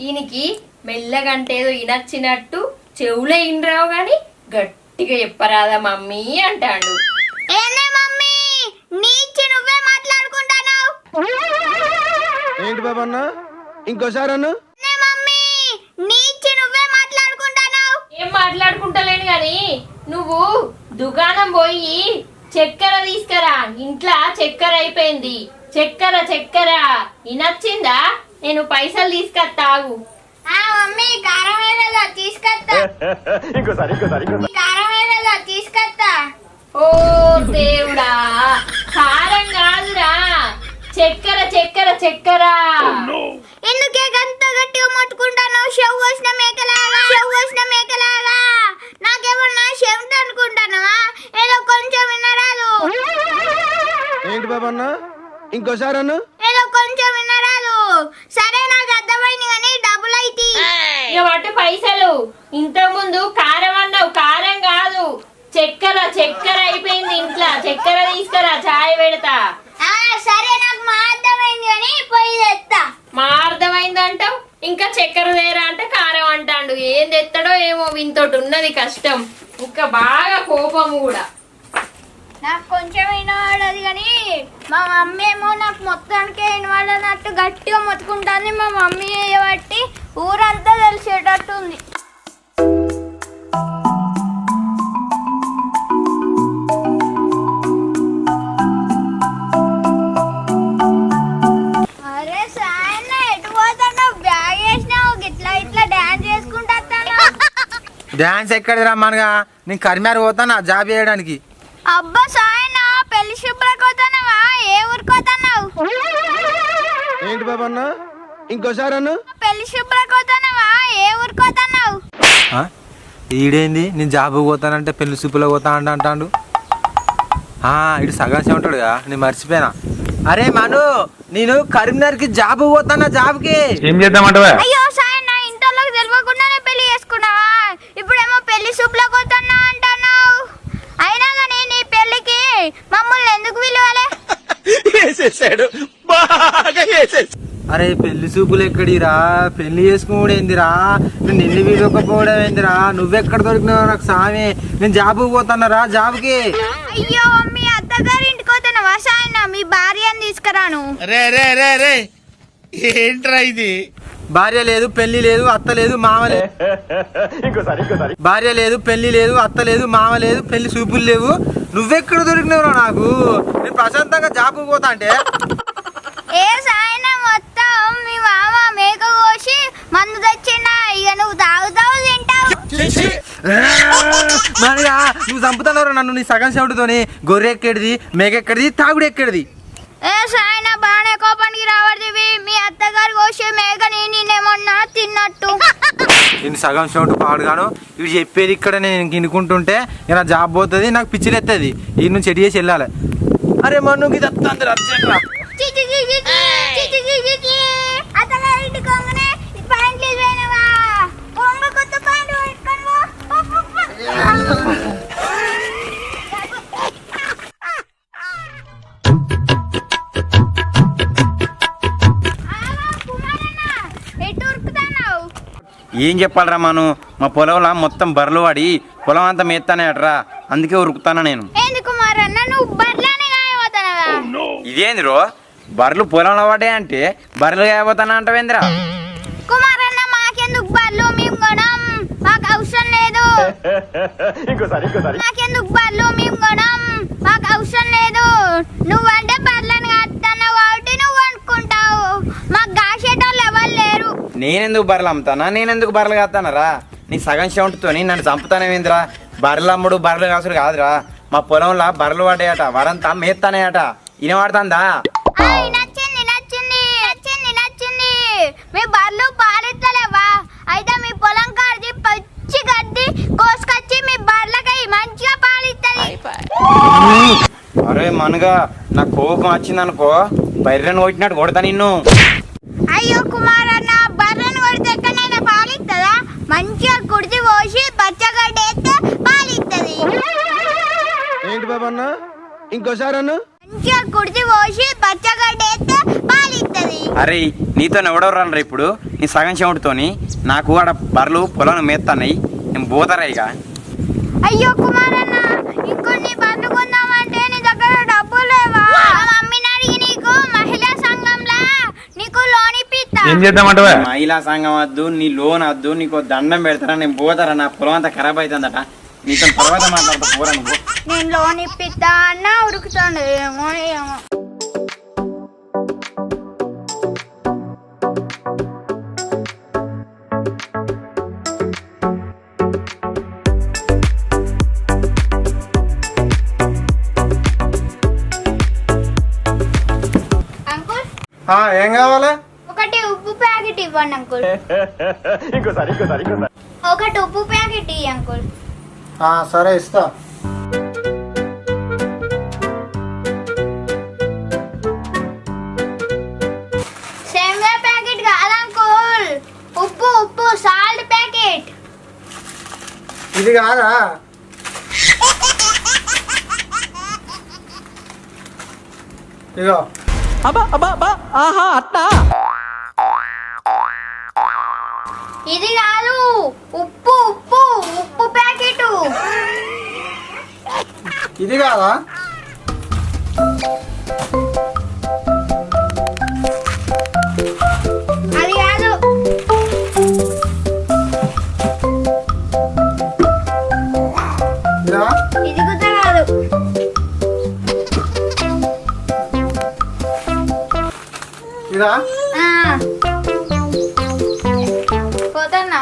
ఈయనకి మెల్లగంటే ఏదో ఇనచ్చినట్టు చెవులే ఇనరావు గాని గట్టిగా చెప్పరాదా మమ్మీ అంటాడు. ఏంటి బాబన్న? ఇంకోసారి అన్న? ఏందే మమ్మీ? నీచి నువ్వే మాట్లాడుకుంటానావు ఏం మాట్లాడుకుంటలేను గాని నువ్వు దుకాణం పోయి చక్కెర తీసుకురా. ఇంట్లో చక్కెర అయిపోయింది. చక్కెర చక్కెర. ఇనొచ్చిందా? నేను పైసలు తీసుకొస్తాగు ఆ మమ్మీ కారం తీసుకొస్తా. కారం వేయలేదా తీసుకొస్తా. ఓ దేవుడా కారం కాదురా. చక్కెర చక్కెర చక్కెర. ఎందుకే గంత గట్టిగా మొత్తుకుంటాను షవ్ మేకలాగా షవ్ మేకలాగా నాకేమన్నా చెవిటి అనుకుంటానవా ఏదో కొంచెం వినరాదు. ఏంటి బాబన్న? ఇంకోసారి అన్న. ఏదో కొంచెం వినరాదు. సరే నాకు అర్థమైంది కానీ డబ్బులు అయితే. ఇక వాటి పైసలు. ఇంత ముందు కారం అన్నావు కారం కాదు. చక్కెర చక్కెర అయిపోయింది ఇంట్లో. చక్కెర తీసుకురా చాయ్ పెడతా. సరే నాకు మా అర్థమైంది కానీ పోయి తెస్తా మా అర్థమైందంటావు ఇంకా చక్కెర తేరా అంటే కారం అంటాడు. ఏం తెస్తాడో ఏమో వీనితోటి ఉన్నది కష్టం. ఇంకా బాగా కోపం కూడా. నాకు కొంచెం వినవాడదు కానీ మా మమ్మీ ఏమో నాకు మొత్తానికే వినవాడనట్టు గట్టిగా మొత్తుకుంటాను మా మమ్మీ చేయబట్టి ఊరంతా తెలిసేటట్టు ఉంది. అరే సాయన్న ఎటు పోతున్నావు? బ్యాగ్ వేసినావు. ఇట్లా ఇట్లా డాన్స్ చేసుకుంటా డాన్స్ రమ్మనగా? నేను కరిమారు పోతాను ఆ జాబ్ చేయడానికి? అబ్బా సాయన పెళ్ళి శుభ్రకోతున్నావా ఏ ఊరుకోతున్నావు ఏంటి బాబన్న ఇంకోసారి అన్న? పెళ్ళి శుభ్రకోతున్నావా ఏ ఊరుకోతున్నావు ఆ? ఈడేంది? నేను జాబ్ పోతానంటే పెళ్ళి సూపులో పోతా అంట అంటాడు. ఆ, ఇటు సగం ఉంటాడుగా నేను మర్చిపోయినా. అరే మను నేను కరీంనగర్కి జాబ్ పోతానా జాబ్కి? ఏం చేద్దామంటవా? అయ్యో అరే పెళ్ళి సూపులు ఎక్కడిరా? పెళ్ళి చేసుకోవడం ఏందిరా? నేను నిన్ను వీడకపోవడం ఏందిరా? నువ్వెక్కడ దొరికినావు నాకు సామి. నేను జాబ్ పోతానరా జాబ్కి? అయ్యో మీ అత్తగారి ఇంటికి పోతున్నావా సాయన మీ భార్యని తీసుకురాను. రే రే రే రే. ఏంట్రా ఇది? భార్య లేదు పెళ్ళి లేదు అత్త లేదు మామ లేదు. భార్య లేదు పెళ్ళి లేదు అత్త లేదు మామ లేదు పెళ్ళి చూపులు లేవు. నువ్వెక్కడ దొరికినవురా నాకు? నేను ప్రశాంతంగా జాబ్ పోతా అంటే. ఏ సాయన మొత్తం మీ మామ మేక కోసి మందు తెచ్చిండా. ఇక నువ్వు తాగుతావు తింటావు. మరిగా నువ్వు చంపుతున్నావు నన్ను నీ సగం చెవుడుతోని? గొర్రె ఎక్కడిది? మేక ఎక్కడిది? తాగుడు ఎక్కడిది? ఏ సాయన బాగానే కోపానికి రావడివి. మీ అత్తగారు కోసే మేకని నేనేమన్నా తిన్నట్టు. నేను సగం చెవుడు పాడుగాను ఇవి చెప్పేది ఇక్కడ నేను గినుకుంటుంటే ఇక నా జాబ్ పోతుంది నాకు పిచ్చిలు ఎత్తది. ఈ నుంచి ఎటు చేసి వెళ్ళాలి? అరే మన్ను ఇది అత్తంది ఏం చెప్పాలరా మను? మా పొలంలో మొత్తం బర్రెలు వాడి పొలం అంతా మేస్తానే అట్రా. అందుకే ఉరుకుతానా నేను. ఏంది కుమారన్న నువ్వు బర్లానే గాయపోతున్నావా ఇదేంది రో? బర్రెలు పొలంలో వాడే అంటే బర్రెలు కాయపోతానా అంటావేందిరా? కుమారన్న మాకెందుకు బర్లు మేము కొనం. మాకు అవసరం లేదు. మాకెందుకు బర్లు మేము కొనం. మాకు అవసరం లేదు. నువ్వంటే బర్లను కడుతున్నావు కాబట్టి నువ్వు అనుకుంటావు. మాకు కాసేటోళ్ళు ఎవరు లేరు. నేనెందుకు బర్రెలు అమ్ముతానా? నేనెందుకు బర్రెలు కాస్తానరా? నీ సగం షౌంట్తోని నన్ను చంపుతానేమేందిరా? బర్రెలు అమ్ముడు బర్రెలు కాసుడు కాదురా. మా పొలంలో బర్రెలు పడ్డాయట వరంతా మేస్తానేయట ఇనవాడుతుందా? ఆ, నచ్చింది నచ్చింది నచ్చింది నచ్చింది మీ బర్లు పాలిస్తలేవా అయితే మీ పొలం కాడిది పచ్చి గడ్డి కోసుకొచ్చి మీ బర్లకై మంచిగా పాలిస్తుంది అరే మనగా నా కోపం వచ్చిందనుకో బర్రెను కొట్టినట్టు కొడతా నిన్ను. అయ్యో కుమారన్న బర్రెను కొడితే ఎక్కడైనా పాలిస్తుందా మంచిగా కుడిచి పోసి పచ్చగడ్డ వేస్తే పాలిస్తుంది ఏంటి బాబన్న? ఇంకోసారి అన్న. మంచిగా కుడిచి పోసి పచ్చగడ్డ వేస్తే పాలు ఇస్తుంది అరే నీతో ఎవడెవరు రా ఇప్పుడు? నీ సగం చెమటతోని నాకు ఆడ బర్రెలు పొలం మేస్తాయి నేను పోతారా ఇక? అయ్యో కుమారన్న ఇంకొన్ని బండ్లు కొందామంటే నీ దగ్గర డబ్బులు లేవా మా మమ్మీని అడిగి నీకు మహిళా సంఘంలా నీకు లోన్ ఇప్పిస్తా ఏం చేద్దామంటవా? మహిళా సంఘం వద్దు నీ లోన్ వద్దు నీకు దండం పెడతారా నేను పోతారా? నా పొలం అంతా ఖరాబ్ అవుతుందట నీతో తర్వాత మాట్లాడతా పోరా నువ్వు. నేను లోన్ ఇప్పిస్తా అన్న ఉరుకుతాడు ఏమో ఏమో. ఏం కావాలా? ఒకటి ఉప్పు ప్యాకెట్ ఇవ్వండి అంకుల్. ఒకటి ఉప్పు ప్యాకెట్ ఇవ్వండి అంకుల్. సరే ఇస్తా. ప్యాకెట్ కాదు అంకుల్? ఉప్పు ఉప్పు సాల్ట్ ప్యాకెట్. ఇది కాదా? ఇగో. ఇది కాదు ఉప్పు ఉప్పు ఉప్పు ప్యాకెట్. ఇది కాదా? పోతన్నా?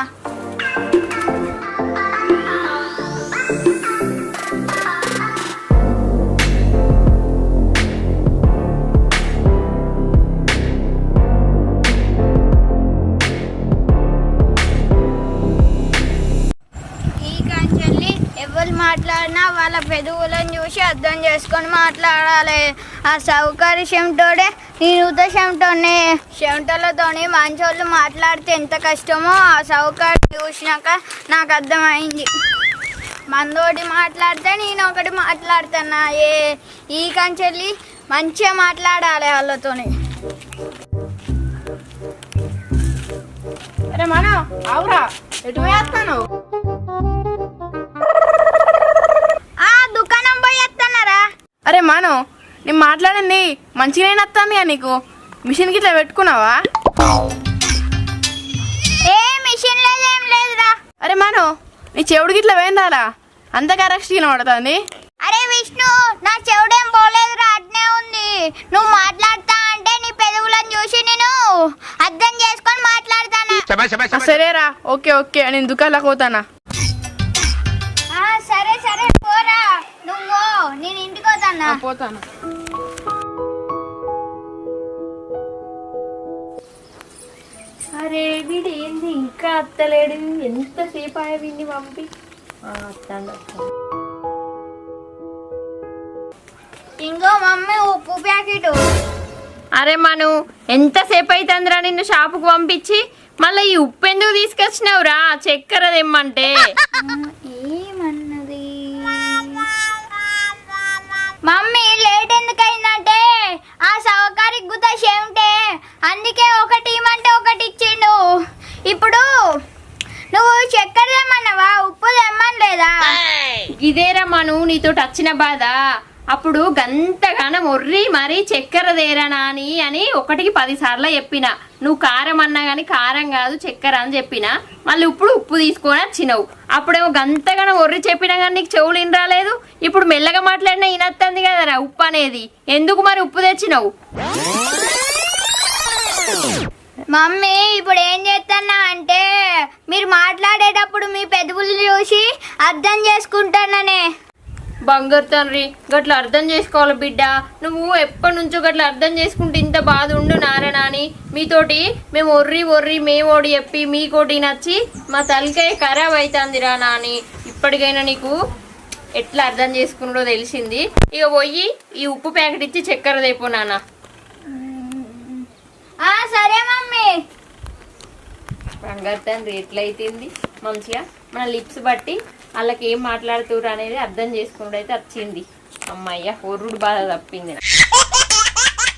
వాళ్ళ పెదవులను చూసి అర్థం చేసుకొని మాట్లాడాలి. ఆ సౌకర్య చెమటోడే నేను చెమటోనే చెమటలతోని మంచోళ్ళు మాట్లాడితే ఎంత కష్టమో ఆ సౌకర్యం చూసినాక నాకు అర్థమైంది. మందోటి మాట్లాడితే నేను ఒకటి మాట్లాడుతున్నా. ఏ ఈ కంచెల్లి మంచిగా మాట్లాడాలి వాళ్ళతోని. అరే మనం అవురా ఎటు వేస్తాను అరే మాను నేను మాట్లాడింది మంచిగానే వస్తుంది నీకు? మిషన్ గిట్లా పెట్టుకున్నావా? ఏ మిషన్ లేదు ఏం లేదురా. అరే మాను నీ చెవుడు గిట్లా పోయిందారా? అంత కరెక్ట్ పడుతుంది అరే విష్ణు నా చెవుడేం పోలేదురా అట్నే ఉంది. నువ్వు మాట్లాడతా అంటే నీ పెదవులను చూసి నేను అర్థం చేసుకొని మాట్లాడతాను? సరేరా ఓకే ఓకే నేను దుకాణంలోకి పోతానా? పోతానా? పోతాను. అరే వీడు ఏంది? ఇంకా అత్తలేడు. ఎంతసేపు వీడిని పంపి? అత్తాడు ఇంకో మమ్మీ ఉప్పు ప్యాకెట్. అరే మను ఎంతసేపు అవుతుందిరా నిన్ను షాపుకు పంపించి? మళ్ళీ ఈ ఉప్పు ఎందుకు తీసుకొచ్చినావురా? చక్కెర తెమ్మంటే. ఏమన్నది మమ్మీ లేట్ ఎందుకు అయిందంటే ఆ సహకారికి గుత ఉంటే అందుకే ఒకటి ఇమ్మంటే ఒకటి ఇచ్చిండు. ఇప్పుడు నువ్వు చక్కెర తెమ్మన్నావా? ఉప్పు తెమ్మనలేదా? ఇదేరా నువ్వు నీతో వచ్చిన బాధ. అప్పుడు గంతగానం ఒర్రి మరీ చక్కెర దేరనాని అని అని ఒకటికి పదిసార్లు చెప్పిన. నువ్వు కారం అన్నా కానీ కారం కాదు చక్కెర అని చెప్పిన. మళ్ళీ ఇప్పుడు ఉప్పు తీసుకొని వచ్చినావు. అప్పుడేమో గంతగానం ఒర్రి చెప్పినా కానీ నీకు చెవులు ఇన్ రాలేదు ఇప్పుడు మెల్లగా మాట్లాడినా ఇనత్తంది కదరా ఉప్పు అనేది. ఎందుకు మరి ఉప్పు తెచ్చినావు? మమ్మీ ఇప్పుడు ఏం చేస్తున్నా అంటే మీరు మాట్లాడేటప్పుడు మీ పెదవులు చూసి అర్థం చేసుకుంటాననే. బంగారు తండ్రి గట్ల అర్థం చేసుకోవాలి బిడ్డ. నువ్వు ఎప్పటి నుంచో గట్ల అర్థం చేసుకుంటే ఇంత బాధ ఉండు నారాయణ అని. మీతోటి మేము ఒర్రి ఒర్రి మేమోడి చెప్పి మీకోటి నచ్చి మా తలకాయ ఖరాబ్ అవుతుందిరా నాని. ఇప్పటికైనా నీకు ఎట్లా అర్థం చేసుకున్నాడో తెలిసింది. ఇక పోయి ఈ ఉప్పు ప్యాకెట్ ఇచ్చి చక్కెర తెపో నాన్న. సరే మమ్మీ. బంగారు తండ్రి ఎట్లయితుంది? మంచిగా మన లిప్స్ బట్టి వాళ్ళకి ఏం మాట్లాడుతురు అనేది అర్థం చేసుకున్నాడు అయితే వచ్చింది. అమ్మయ్య ఒర్రుడు బాధ తప్పింది